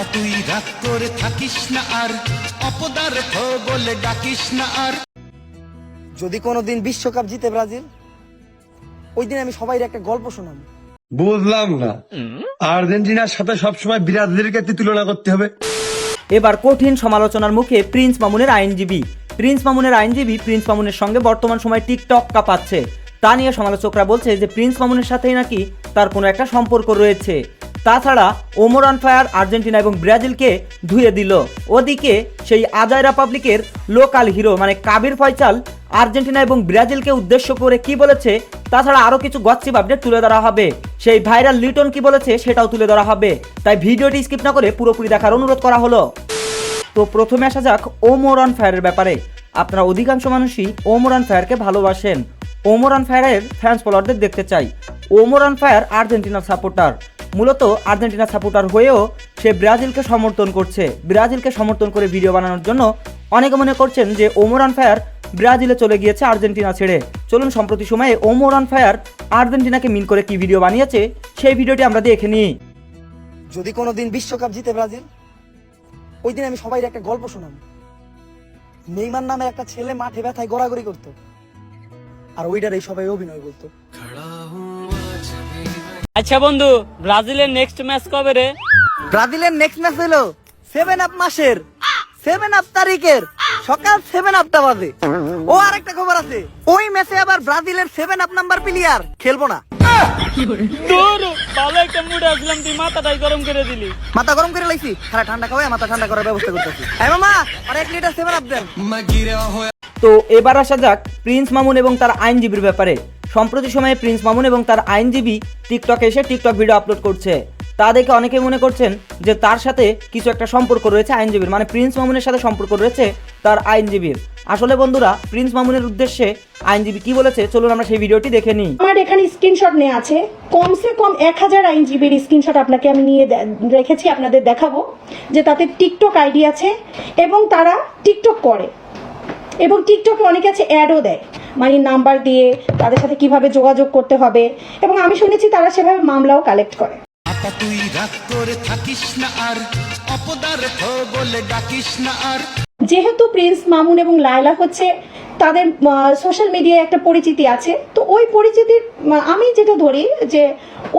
আপা তুই রাগ করে থাকিস না আর অপদার্থ বলে ডাকিস না আর। যদি কোনোদিন বিশ্বকাপ জিতে ব্রাজিল ওই দিন আমি সবাই একটা গল্প শোনাবো। বুঝলাম না। আর্জেন্টিনার সাথে সবসময় ব্রাজিলের তুলনা করতে হবে। এবার কঠিন সমালোচনার মুখে প্রিন্স মামুনের আইনজীবী। প্রিন্স মামুনের আইনজীবী প্রিন্স মামুনের সঙ্গে বর্তমান সময় টিকটক কাঁপাচ্ছে। তা নিয়ে সমালোচকরা বলছে যে প্রিন্স মামুনের সাথেই নাকি তার কোনো একটা সম্পর্ক রয়েছে। তাছাড়া ওমরান ফায়ার আর্জেন্টিনা এবং ব্রাজিলকে ধুয়ে দিল। ওদিকে সেই আজায়রা পাবলিকের লোকাল হিরো মানে কাবির ফয়সাল আর্জেন্টিনা এবং ব্রাজিলকে উদ্দেশ্য করে কি বলেছে, তাছাড়া আরও কিছু গচ্ছিপ আপডেট তুলে ধরা হবে। সেই ভাইরাল লিটন কি বলেছে সেটাও তুলে ধরা হবে। তাই ভিডিওটি স্কিপ না করে পুরোপুরি দেখার অনুরোধ করা হলো। তো প্রথমে আসা যাক ওমরান ফায়ারের ব্যাপারে। আপনারা অধিকাংশ মানুষই ওমরান ফায়ারকে ভালোবাসেন। ওমরান ফায়ারের ফ্যান্স ফলোয়ারদের দেখতে চাই। ওমরান ফায়ার আর্জেন্টিনার সাপোর্টার মূলত আর্জেন্টিনা সাপোর্টার হয়েও সে ব্রাজিলকে সমর্থন করছে। ব্রাজিলকে সমর্থন করে ভিডিও বানানোর জন্য অনেকে মনে করছেন যে ওমরান ফায়ার ব্রাজিলে চলে গিয়েছে আর্জেন্টিনা ছেড়ে। চলুন সম্প্রতি সময়ে ওমরান ফায়ার আর্জেন্টিনাকে মিন করে কি ভিডিও বানিয়েছে সেই ভিডিওটি আমরা দেখে নিই। যদি কোনো দিন বিশ্বকাপ জিতে ব্রাজিল ওই দিন আমি সবাই একটা গল্প শোনাবো। নেইমার নামে একটা ছেলে মাঠে ব্যথায় গড়াগড়ি করতো। আর ওইটার এই সবাই অভিনয় করতো। আচ্ছা বন্ধু ব্রাজিলের নেক্সট ম্যাচ কবে রে? ব্রাজিলের নেক্সট ম্যাচ হলো সেভেন আপ মাসের সেভেন আপ তারিখের সকাল সেভেন আপটা বাজে। ও আরেকটা খবর আছে ওই ম্যাচে আবার ব্রাজিলের সেভেন আপ নাম্বার প্লেয়ার খেলব না। তোর ভালো একটা মুড আসলাম তুই মাথাটাই গরম করে দিলি। মাথা গরম করে লাইছি খারা ঠান্ডা খাওয়াই মাথা ঠান্ডা করার ব্যবস্থা করতেছি। এই মামা আর এক লিটার সেভেন আপ দেন। তো এবার আসা যাক প্রিন্স মামুন এবং তার আইনজীবীর ব্যাপারে। সম্প্রতি সময়ে প্রিন্স মামুন এবং তার আইনজীবী টিকটকে এসে টিকটক ভিডিও আপলোড করছে। তা দেখে অনেকে মনে করছেন যে তার সাথে কিছু একটা সম্পর্ক রয়েছে আইনজীবীর মানে প্রিন্স মামুনের সাথে সম্পর্ক রয়েছে তার আইনজীবীর। আসলে বন্ধুরা, প্রিন্স মামুনের উদ্দেশ্যে আইনজীবী কি বলেছে, চলুন আমরা সেই ভিডিওটি দেখে নিই। আমার এখানে স্ক্রিনশট নিয়ে আছে। কমসে কম এক হাজার আইনজীবীর স্ক্রিনশট আপনাকে আমি নিয়ে রেখেছি, আপনাদের দেখাবো, যে তাতে টিকটক আইডি আছে এবং তারা টিকটক করে। এবং টিকটকে অনেকে আছে অ্যাডও দেয়। মানে নাম্বার দিয়ে তাদের সাথে কীভাবে যোগাযোগ করতে হবে। এবং আমি শুনেছি তারা সেভাবে মামলাও কালেক্ট করে। আপা তুই রাগ করে থাকিস না আর অপদার্থ বলে ডাকিস না আর। যেহেতু প্রিন্স মামুন এবং লায়লা হচ্ছে তাদের সোশ্যাল মিডিয়ায় একটা পরিচিতি আছে তো ওই পরিচিতির আমি যেটা ধরি যে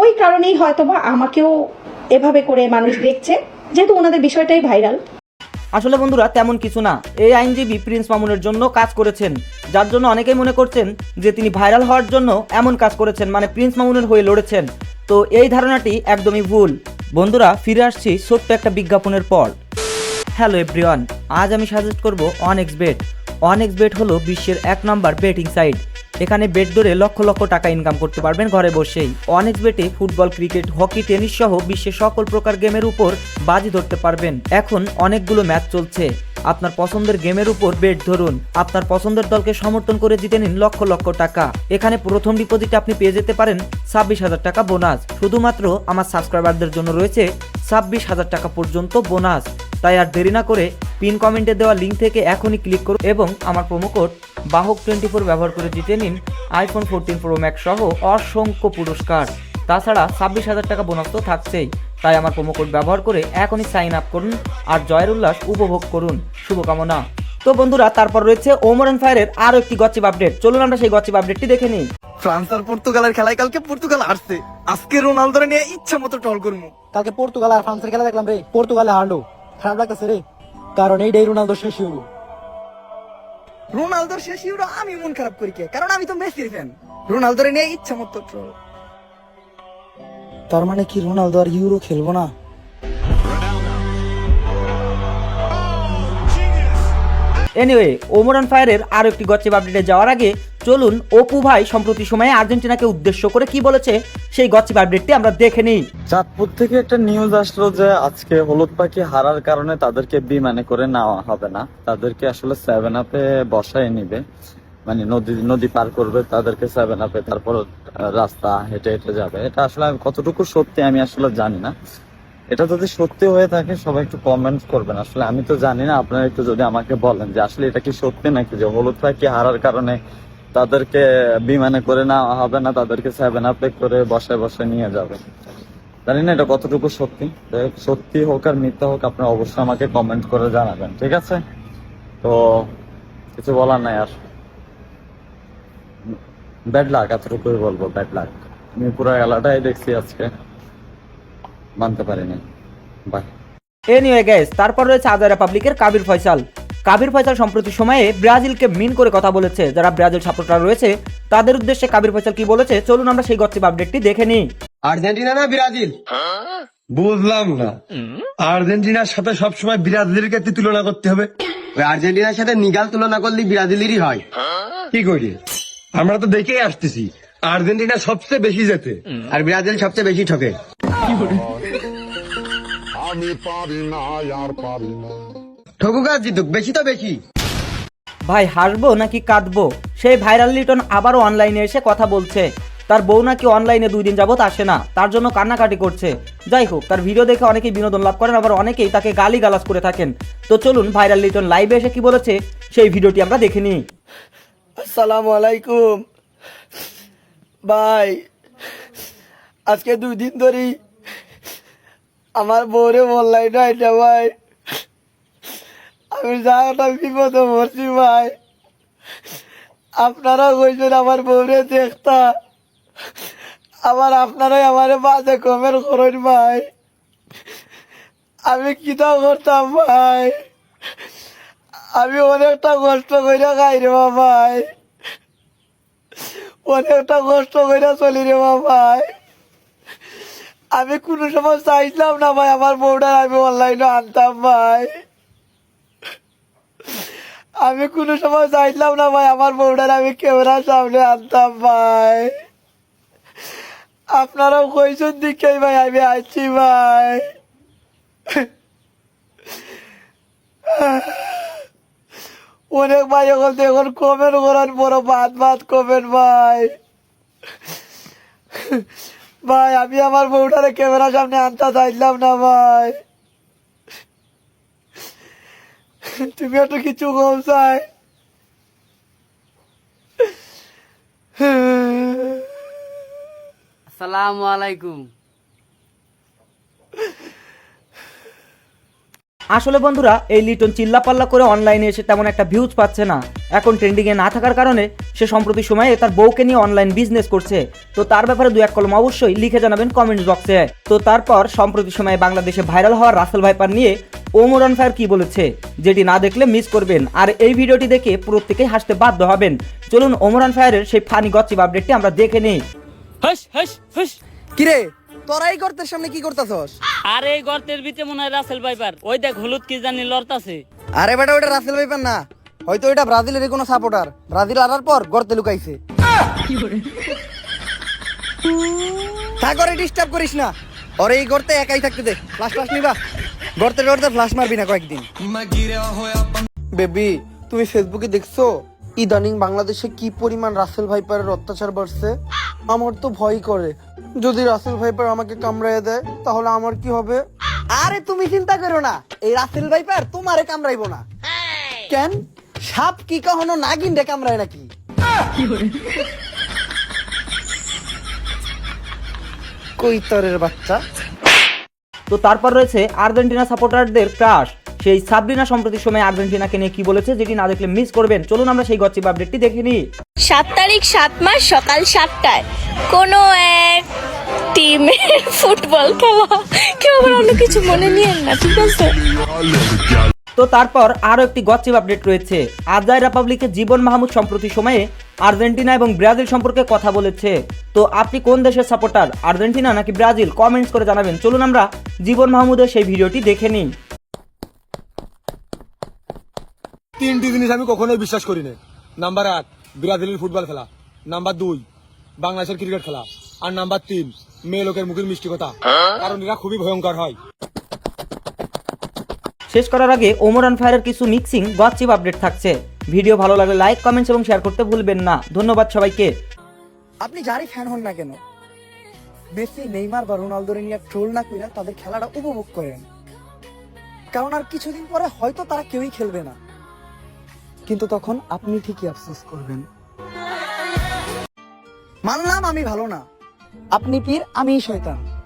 ওই কারণেই হয়তোবা আমাকেও এভাবে করে মানুষ দেখছে যেহেতু ওনাদের বিষয়টাই ভাইরাল আসলে বন্ধুরা, তেমন কিছু না। এই আইনজীবী প্রিন্স মামুনের জন্য কাজ করেছেন। যার জন্য অনেকেই মনে করছেন যে তিনি ভাইরাল হওয়ার জন্য এমন কাজ করেছেন মানে প্রিন্স মামুনের হয়ে লড়েছেন। তো এই ধারণাটি একদমই ভুল। বন্ধুরা, ফিরে আসছি ছোট্ট একটা বিজ্ঞাপনের পর। হ্যালো এভরিওয়ান, আজ আমি সাজেস্ট করব অনেক্স বেট অনেক্স বেট হলো বিশ্বের এক নম্বর বেটিং সাইট এখানে বেট ধরে লক্ষ লক্ষ টাকা ইনকাম করতে পারবেন ঘরে বসেই। অনেক বেটে ফুটবল, ক্রিকেট, হকি, টেনিস সহ বিশ্বের সকল প্রকার গেমের উপর বাজি ধরতে পারবেন। এখন অনেকগুলো ম্যাচ চলছে। আপনার পছন্দের গেমের উপর বেট ধরুন। আপনার পছন্দের দলকে সমর্থন করে জিতে নিন লক্ষ লক্ষ টাকা। এখানে প্রথম ডিপোজিটে আপনি পেয়ে যেতে পারেন ছাব্বিশ হাজার টাকা বোনাস শুধুমাত্র আমার সাবস্ক্রাইবারদের জন্য রয়েছে ছাব্বিশ হাজার টাকা পর্যন্ত বোনাস তাই আর দেরি না করে পিন কমেন্টে দেওয়া লিঙ্ক থেকে এখনই ক্লিক করুন এবং আমার প্রোমো কোড বাহক টোয়েন্টি ফোর ব্যবহার করে জিতে নিন আইফোন ফোরটিন প্রো ম্যাক্স সহ অসংখ্য পুরস্কার। তাছাড়া ছাব্বিশ হাজার টাকা বোনাস তো থাকছেই। তাই আমার প্রোমো কোড ব্যবহার করে এখনই সাইন আপ করুন আর জয়ের উল্লাস উপভোগ করুন। শুভকামনা। তো বন্ধুরা তারপর রয়েছে ওমরান ফায়ারের আরও একটি গচ্ছিপ আপডেট চলুন আমরা সেই গচ্ছিপ আপডেটটি দেখে নিই। ফ্রান্স আর পর্তুগালের খেলায় কালকে পর্তুগাল হারছে। আজকে রোনালদোরে নিয়ে ইচ্ছা মতো টল করব কালকে পর্তুগাল আর ফ্রান্সের খেলা দেখলাম রে। পর্তুগালে হারলো। খারাপ লাগতেছে রে। কারণ এইটাই রোনালদো শেষ ইউরো। রোনালদোর শেষ ইউরো আমি মন খারাপ করি কে? কারণ আমি তো মেসির ফ্যান রোনালদোর নিয়ে ইচ্ছা মতো ট্রল তার মানে কি রোনালদো আর ইউরো খেলব না? এনিওয়ে ওমরান ফায়ারের আরও একটি গচ্ছিপ আপডেটে যাওয়ার আগে চলুন অপু ভাই সম্প্রতি সময়ে আর্জেন্টিনাকে উদ্দেশ্য করে কি বলেছে, সেই গচ্ছিপ আপডেটটি আমরা দেখে নিই। চাঁদপুর থেকে একটা নিউজ আসলো যে আজকে হলুদ পাখি হারার কারণে তাদেরকে বিমানে করে নেওয়া হবে না। তাদেরকে আসলে সেভেন আপে বসায় নিবে। মানে নদী নদী পার করবে, তাদেরকে সেভেন আপে তারপর রাস্তা হেঁটে হেঁটে যাবে। এটা আসলে কতটুকু সত্যি আমি আসলে জানি না। এটা যদি সত্যি হয়ে থাকে, সবাই একটু কমেন্ট করবেন। আসলে আমি তো জানি না, আপনারা একটু যদি আমাকে বলেন যে আসলে এটা কি সত্যি নাকি যে হলুদ পাখি হারার কারণে তাদেরকে বিমানে করে নেওয়া হবে না, তাদেরকে সেভেন আপে করে বসে বসে নিয়ে যাবে। জানি না এটা কতটুকু সত্যি। সত্যি হোক আর মিথ্যা হোক, আপনারা অবশ্যই আমাকে কমেন্ট করে জানাবেন, ঠিক আছে? তো কিছু বলার নাই আর। ব্যাড লাক এতটুকুই বলব ব্যাড লাক আমি পুরো এলাটাই দেখছি আজকে। মানতে পারিনি। বাই এনিওয়ে গাইস তারপর রয়েছে আজারা পাবলিকের কাবির ফয়সাল। কাবির ফয়সাল সম্প্রতি সময়ে ব্রাজিলকে মিন করে কথা বলেছে। যারা ব্রাজিল সাপোর্টার রয়েছে তাদের উদ্দেশ্যে কাবির ফয়সাল কি বলেছে? চলুন আমরা সেই গচ্ছিপ আপডেটটি দেখে নিই। আর্জেন্টিনা না ব্রাজিল? বুঝলাম না। আর্জেন্টিনার সাথে সবসময় ব্রাজিলের কাছে তুলনা করতে হবে। ওই আর্জেন্টিনার সাথে নিগাল তুলনা করলে ব্রাজিলেরই হয়। কি করি? আমরা তো দেখেই আসতেছি আর্জেন্টিনা সবচেয়ে বেশি যেতে আর ব্রাজিল সবচেয়ে বেশি ঠকে। ঠকুক আর জিতুক বেশি তো বেশি। ভাই হাসবো নাকি কাঁদবো সেই ভাইরাল লিটন আবারও অনলাইনে এসে কথা বলছে। তার বউ নাকি অনলাইনে দুই দিন যাবত আসে না তার জন্য কান্নাকাটি করছে। যাই হোক তার ভিডিও দেখে অনেকেই বিনোদন লাভ করেন আবার অনেকেই তাকে গালি গালাজ করে থাকেন। তো চলুন ভাইরাল লিটন লাইভে এসে কি বলেছে সেই ভিডিওটি আমরা দেখে নিই। আসসালামু আলাইকুম। ভাই আজকে দুই দিন ধরেই আমার বউরে অনলাইনে আইটা ভাই। আমি একটা বিপদে ভাই। আপনারা কইছেন আমার বউরে দেখতা। আবার আপনারাই আমারে বাজে কমের করেন ভাই। আমি কিতা করতাম ভাই? আমি অনেকটা কষ্ট করে খাই রে ভাই। অনেকটা কষ্ট করে চলি রে ভাই। আমি কোনো সময় চাইছিলাম না ভাই, আমার বউটার আমি অনলাইনে আনতাম ভাই। আমি কোনো সময় চাইছিলাম না ভাই, আমার বউটার আমি ক্যামেরার সামনে আনতাম ভাই। আপনারাও কইছেন দিকেই ভাই, আমি আসছি ভাই। অনেক ভাই এখন এখন কমেন্ট করার বড় ভাত ভাত কমেন্ট ভাই। ভাই, আমি আমার বউটারে ক্যামেরার সামনে আনতে চাইলাম না ভাই। তুমি এত কিছু কম চাই। আসসালামু আলাইকুম। আসলে বন্ধুরা এই লিটন চিল্লাপাল্লা করে অনলাইনে এসে তেমন একটা ভিউজ পাচ্ছে না। এখন ট্রেন্ডিংয়ে না থাকার কারণে সে সম্প্রতি সময়ে তার বউকে নিয়ে অনলাইন বিজনেস করছে। তো তার ব্যাপারে দু এক কলম অবশ্যই লিখে জানাবেন কমেন্ট বক্সে তো তারপর সম্প্রতি সময়ে বাংলাদেশে ভাইরাল হওয়া রাসেল ভাইপার নিয়ে ওমরান ফায়ার কি বলেছে যেটি না দেখলে মিস করবেন। আর এই ভিডিওটি দেখে প্রত্যেকেই হাসতে বাধ্য হবেন। চলুন ওমরান ফায়ারের সেই ফানি গচ্ছিপ আপডেটটি আমরা দেখে নিই। হস হস হস কিরে? তোরাই গর্তের সামনে কি করতেছস? আর এই গর্তের ভিতরে মনে হয় রাসেল ভাইপার। ওই দেখ হলুদ কি জানি লড়তাছে। আরে বেটা ওটা রাসেল ভাইপার না। হয়তো এটা ব্রাজিলের কোনো সাপোর্টার। ব্রাজিল পর গর্তে লুকাইছে। ডিস্টার্ব করিস না। ওরে এই গর্তে একাই থাকতে দে। ফ্লাশ ফ্লাশ নিবা। গর্তে গর্তে ফ্লাশ মারবি না কয়েকদিন। বেবি তুমি ফেসবুকে দেখছ? ইদানিং বাংলাদেশে কি পরিমাণ রাসেল ভাইপারের অত্যাচার বাড়ছে? আমার তো ভয় করে। যদি রাসেল ভাইপার আমাকে কামড়াইয়া দেয় তাহলে আমার কি হবে? আরে তুমি চিন্তা করো না। এই রাসেল ভাইপার তোমারে কামড়াইবো না। কেন? সাপ কি কখনো নাগিন রে কামড়ায় নাকি? কৈতরের বাচ্চা। তো তারপর রয়েছে আর্জেন্টিনা সাপোর্টারদের ক্রাশ সেই সাবরিনা সম্প্রতি সময় আর্জেন্টিনাকে নিয়ে কি বলেছে যেটি না দেখলে মিস করবেন। চলুন আমরা সেই গচ্ছিপ আপডেটটি দেখে নিই। সাত তারিখ সাত মাস সকাল সাতটায়। কোনো এক টিমের ফুটবল খেলা। কেউ আবার অন্য কিছু মনে নিয়েন না ঠিক আছে? তো তারপর আরও একটি গচ্ছিপ আপডেট রয়েছে। আজাই রিপাবলিকের জীবন মাহমুদ সম্প্রতি সময়ে আর্জেন্টিনা এবং ব্রাজিল সম্পর্কে কথা বলেছে। তো আপনি কোন দেশের সাপোর্টার আর্জেন্টিনা নাকি ব্রাজিল? কমেন্টস করে জানাবেন। চলুন আমরা জীবন মাহমুদের সেই ভিডিওটি দেখে নিই। তিনটি জিনিস আমি কখনোই বিশ্বাস করি না নাম্বার এক ব্রাজিলের ফুটবল খেলা। নাম্বার দুই বাংলাদেশের ক্রিকেট খেলা। আর নাম্বার তিন মেয়ে লোকের মুখের মিষ্টি কথা। কারণ এরা খুবই ভয়ঙ্কর হয়। শেষ করার আগে ওমরান ফায়ারের কিছু মিক্সিং গচ্ছিপ আপডেট থাকছে। ভিডিও ভালো লাগলে লাইক কমেন্টস এবং শেয়ার করতে ভুলবেন না। ধন্যবাদ সবাইকে। আপনি যারই ফ্যান হন না কেন মেসি নেইমার বা রোনালদোর নিয়ে ট্রোল না করে তাদের খেলাটা উপভোগ করেন। কারণ আর কিছুদিন পরে হয়তো তারা কেউই খেলবে না। কিন্তু তখন আপনি ঠিকই আফসোস করবেন। মানলাম আমি ভালো না। আপনি পীর আমি শয়তান।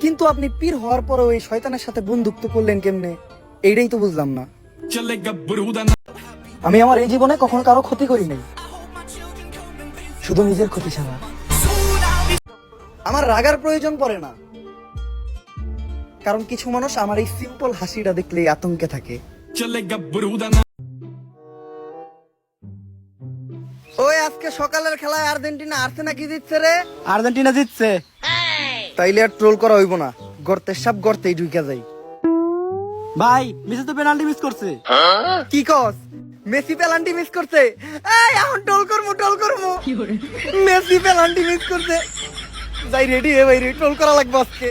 কিন্তু আপনি পীর হওয়ার পরেও এই শয়তানের সাথে বন্ধুত্ব করলেন কেমনে? এইটাই তো বুঝলাম না। আমি আমার এই জীবনে কখনো কারও ক্ষতি করি নাই। শুধু নিজের ক্ষতি ছাড়া। আমার রাগার প্রয়োজন পড়ে না। কারণ কিছু মানুষ আমার এই সিম্পল হাসিটা দেখলেই আতঙ্কে থাকে। ওই আজকে সকালের খেলায় আর্জেন্টিনা আর্সেনা কি জিতছে রে? আর্জেন্টিনা জিতছে। তাইলে আর ট্রোল করা হইব না। গর্তের সাপ গর্তেই ঢুকে যাই ভাই মেসি তো পেনাল্টি মিস করছে। কি কস? মেসি পেনাল্টি মিস করছে? এই এখন টোল করব টোল করব। মেসি পেনাল্টি মিস করছে। যাই রেডি হে ভাই টোল করা লাগবে আজকে।